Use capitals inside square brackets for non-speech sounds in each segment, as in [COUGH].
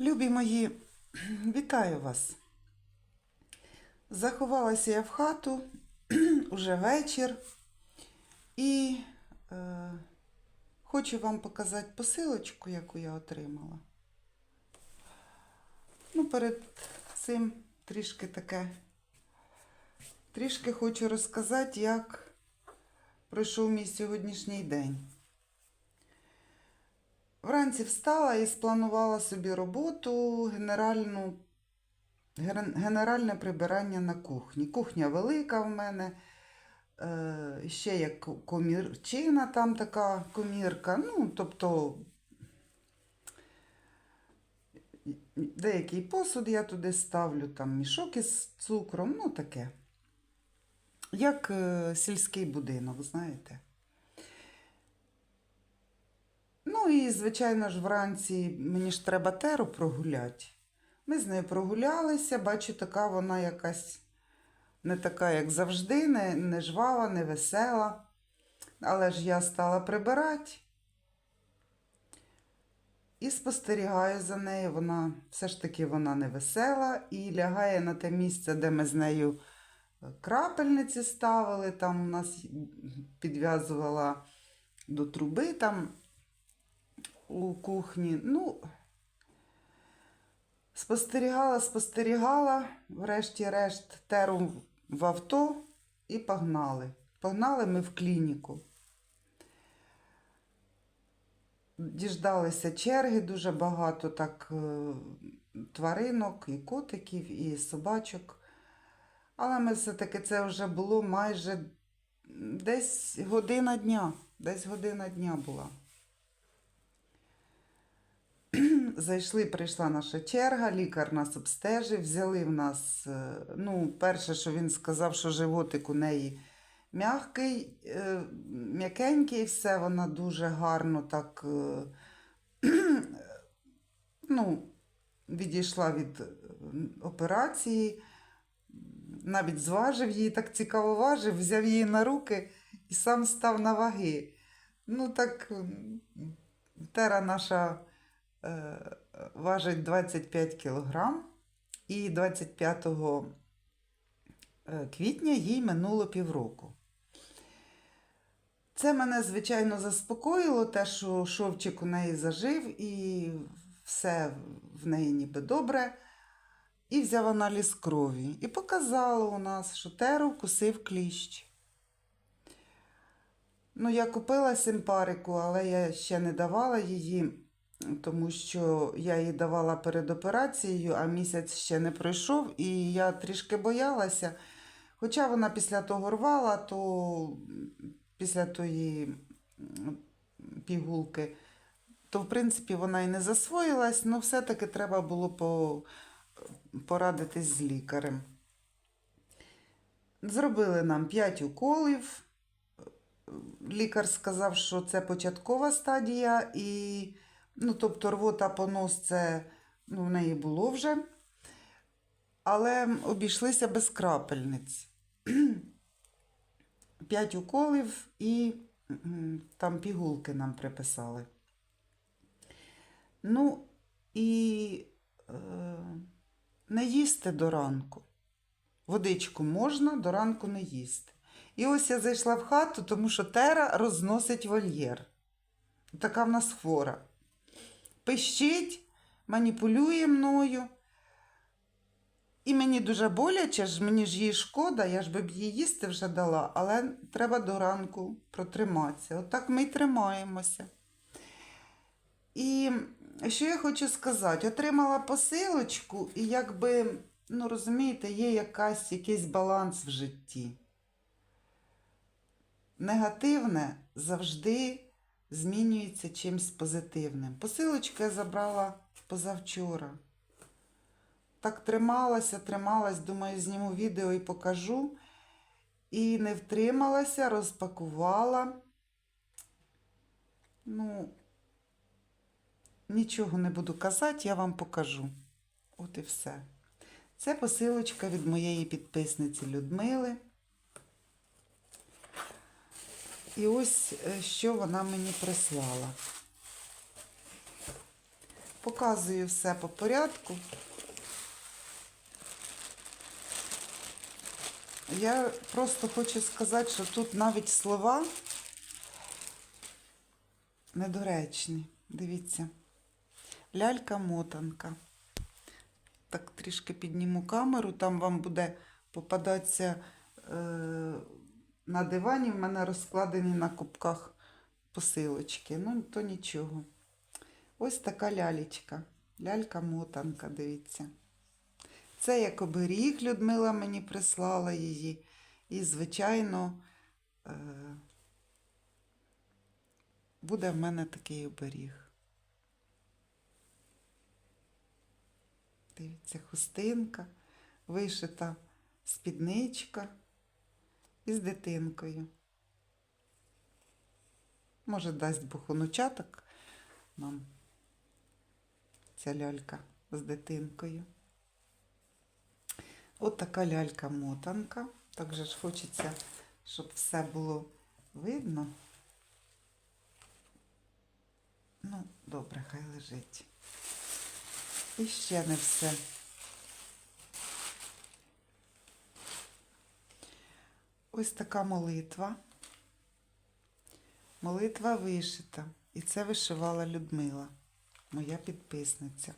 Любі мої, [CLEARS THROAT] вітаю вас. Заховалася я в хату, [CLEARS THROAT] уже вечір, і е, хочу вам показати посилочку, яку я отримала. Ну, перед цим трішки таке. Трішки хочу розказати, як пройшов мій сьогоднішній день. Вранці встала і спланувала собі роботу, генеральну, генеральне прибирання на кухні. Кухня велика в мене. Е, ще є комірчина, там така комірка. Ну, тобто деякий посуд я туди ставлю, там мішок із цукром, ну таке. Як е, сільський будинок, знаєте. Ну і, звичайно ж, вранці мені ж треба теру прогуляти. Ми з нею прогулялися, бачу, така вона якась не така, як завжди, не, не жвава, не весела. Але ж я стала прибирати і спостерігаю за нею. Вона все ж таки вона не весела і лягає на те місце, де ми з нею крапельниці ставили. Там у нас підв'язувала до труби там у кухні. Ну, спостерігала, спостерігала, врешті-решт теру в авто і погнали. Погнали ми в клініку. Діждалися черги, дуже багато так е, тваринок, і котиків, і собачок. Але ми все-таки це вже було майже десь година дня. Десь година дня була. Зайшли, прийшла наша черга, лікар нас обстежив, взяли в нас. е, Ну, перше, що він сказав, що животик у неї м'який, е, м'якенький, все, вона дуже гарно так е, [CLEARS THROAT] ну, відійшла від операції, навіть зважив її, так цікаво важив, взяв її на руки і сам став на ваги. Ну, так, тера наша важить 25 кілограм, і 25 е, квітня їй минуло півроку. Це мене, звичайно, заспокоїло, те, що шовчик у неї зажив, і все в неї ніби добре. І взяв аналіз крові. І показало у нас, що теру вкусив кліщ. Ну, я купила симпарику, але я ще не давала її, тому що я її давала перед операцією, а місяць ще не пройшов, і я трішки боялася. Хоча вона після того рвала, то після тої пігулки, то в принципі вона і не засвоїлась, але все-таки треба було по, порадитись з лікарем. Зробили нам 5 уколів. Лікар сказав, що це початкова стадія, і, ну, тобто рвота понос це ну, в неї було вже. Але обійшлися без крапельниць. [CLEARS THROAT] 5 уколів і там пігулки нам приписали. Ну, і е, не їсти до ранку. Водичку можна, до ранку не їсти. І ось я зайшла в хату, тому що Тера розносить вольєр. Така в нас хвора. Пищить, маніпулює мною. І мені дуже боляче, ж мені ж її шкода, я ж би б її їсти вже дала, але треба до ранку протриматися. Отак ми й тримаємося. І що я хочу сказати, отримала посилочку, і якби, ну розумієте, є якась, якийсь баланс в житті. Негативне завжди змінюється чимось позитивним. Посилочку я забрала позавчора. Так трималася, трималась, думаю, зніму відео і покажу. І не втрималася, розпакувала. Ну, нічого не буду казати, я вам покажу. От і все. Це посилочка від моєї підписниці Людмили. І ось е, що вона мені прислала. Показую все по порядку. Я просто хочу сказати, що тут навіть слова недоречні. Дивіться. Лялька-мотанка. Так трішки підніму камеру, там вам буде попадатися е, на дивані, в мене розкладені на кубках посилочки. Ну, то нічого. Ось така лялечка. Лялька-мотанка, дивіться. Це як оберіг Людмила мені прислала її. І, звичайно, е, буде в мене такий оберіг. Дивіться, хустинка, вишита спідничка із дитинкою. Може, дасть Бог онучаток нам ця лялька з дитинкою. От така лялька-мотанка. Так же ж хочеться, щоб все було видно. Ну, добре, хай лежить. І ще не все. Ось така молитва. Молитва вишита. І це вишивала Людмила, моя підписниця.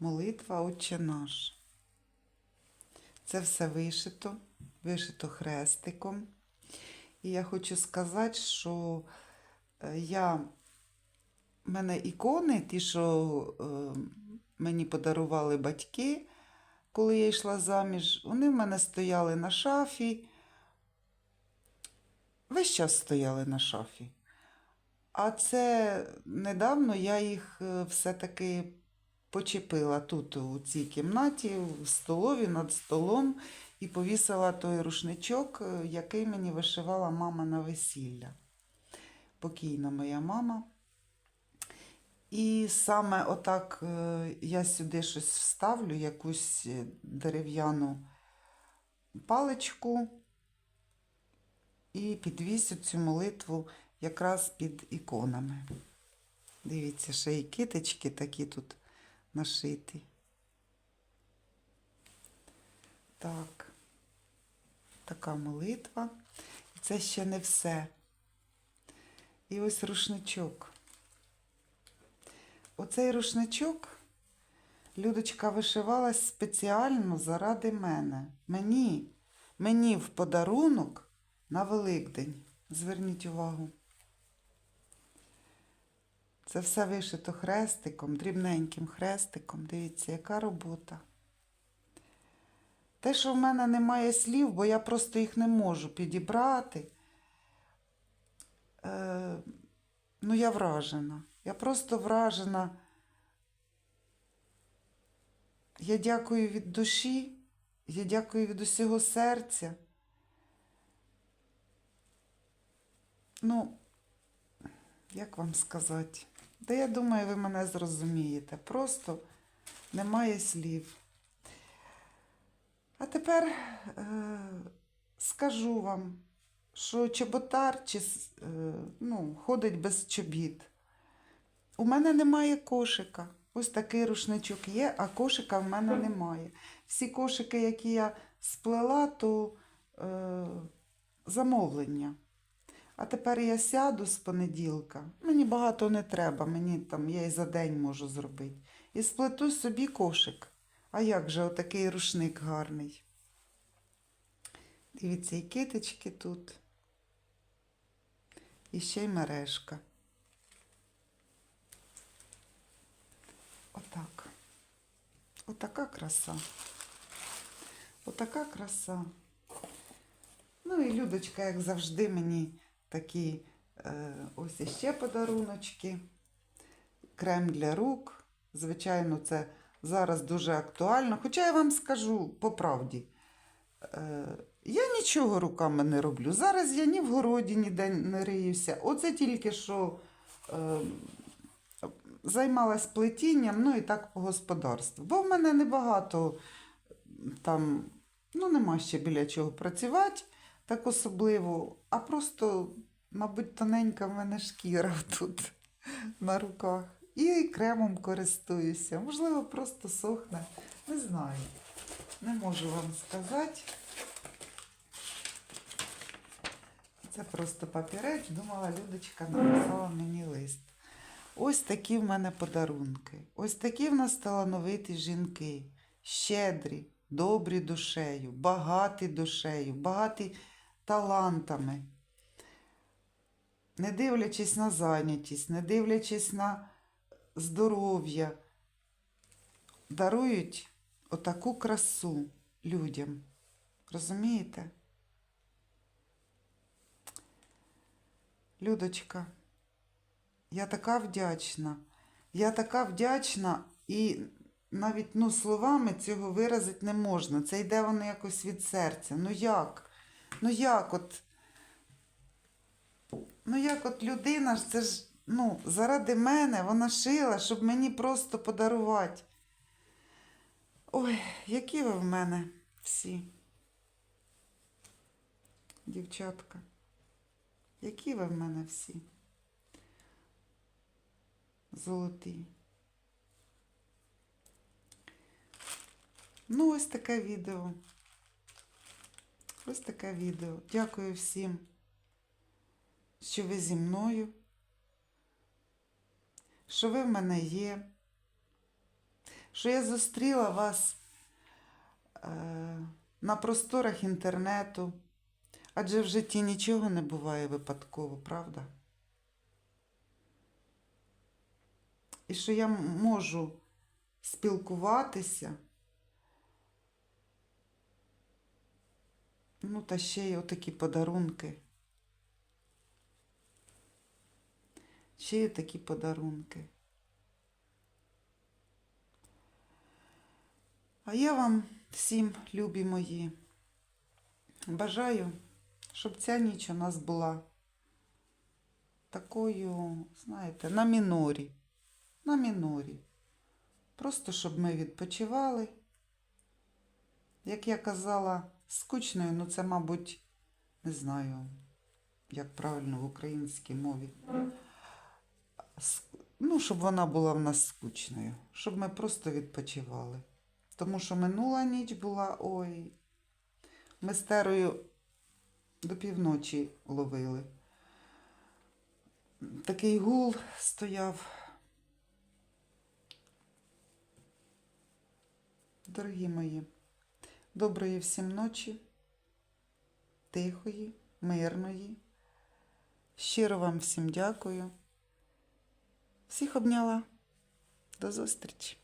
Молитва Отче наш. Це все вишито, вишито хрестиком. І я хочу сказати, що е, я в мене ікони, ті, що е, мені подарували батьки, коли я йшла заміж, вони в мене стояли на шафі. Весь час стояли на шафі. А це недавно я їх е, все-таки почепила тут, у цій кімнаті, в столові над столом, і повісила той рушничок, е, який мені вишивала мама на весілля. Покійна моя мама. І саме отак е, я сюди щось вставлю, якусь е, дерев'яну паличку і підвісю цю молитву якраз під іконами. Дивіться, ще і китички такі тут нашиті. Так, така молитва. І це ще не все. І ось рушничок. Оцей рушничок Людочка вишивала спеціально заради мене. Мені, мені в подарунок на Великдень. Зверніть увагу. Це все вишито хрестиком, дрібненьким хрестиком. Дивіться, яка робота. Те, що в мене немає слів, бо я просто їх не можу підібрати. Е, ну, я вражена. Я просто вражена. Я дякую від душі, я дякую від усього серця. Ну, як вам сказати? Та я думаю, ви мене зрозумієте. Просто немає слів. А тепер е, скажу вам, що чоботар чи, е, ну, ходить без чобіт. У мене немає кошика. Ось такий рушничок є, а кошика в мене немає. Всі кошики, які я сплела, то е, замовлення. А тепер я сяду з понеділка. Мені багато не треба, мені там я і за день можу зробити. І сплету собі кошик. А як же отакий рушник гарний? Дивіться, і китички тут. І ще й мережка. Отак. Отака краса. Отака краса. Ну і Людочка, як завжди, мені такі е, ось іще подаруночки. Крем для рук. Звичайно, це зараз дуже актуально. Хоча я вам скажу по правді, е, я нічого руками не роблю. Зараз я ні в городі ніде не риюся. Оце тільки що е, займалась плетінням, ну і так по господарству. Бо в мене небагато там, ну нема ще біля чого працювати, так особливо, а просто, мабуть, тоненька в мене шкіра [LAUGHS] тут на руках. І кремом користуюся. Можливо, просто сохне. Не знаю. Не можу вам сказати. Це просто папірець. Думала, Людочка написала мені лист. Ось такі в мене подарунки. Ось такі в нас талановиті жінки. Щедрі, добрі душею, багаті душею, багаті талантами. Не дивлячись на зайнятість, не дивлячись на здоров'я, дарують отаку красу людям. Розумієте? Людочка, я така вдячна. Я така вдячна і навіть ну, словами цього виразити не можна. Це йде воно якось від серця. Ну як? Ну як от? Ну як от людина ж це ж ну, заради мене вона шила, щоб мені просто подарувати. Ой, які ви в мене всі. Дівчатка. Які ви в мене всі? Золоті. Ну, ось таке відео. Ось таке відео. Дякую всім, що ви зі мною, що ви в мене є, що я зустріла вас е, на просторах інтернету. Адже в житті нічого не буває випадково, правда? І що я можу спілкуватися, ну, та ще й отакі подарунки. Ще й такі подарунки. А я вам всім, любі мої, бажаю щоб ця ніч у нас була такою, знаєте, на мінорі. На мінорі. Просто щоб ми відпочивали. Як я казала, скучною, ну це, мабуть, не знаю, як правильно в українській мові. Ну, щоб вона була в нас скучною, щоб ми просто відпочивали. Тому що минула ніч була, ой, ми з Терою до півночі ловили. Такий гул стояв. Дорогі мої, доброї всім ночі, тихої, мирної. Щиро вам всім дякую. Всіх обняла. До зустрічі!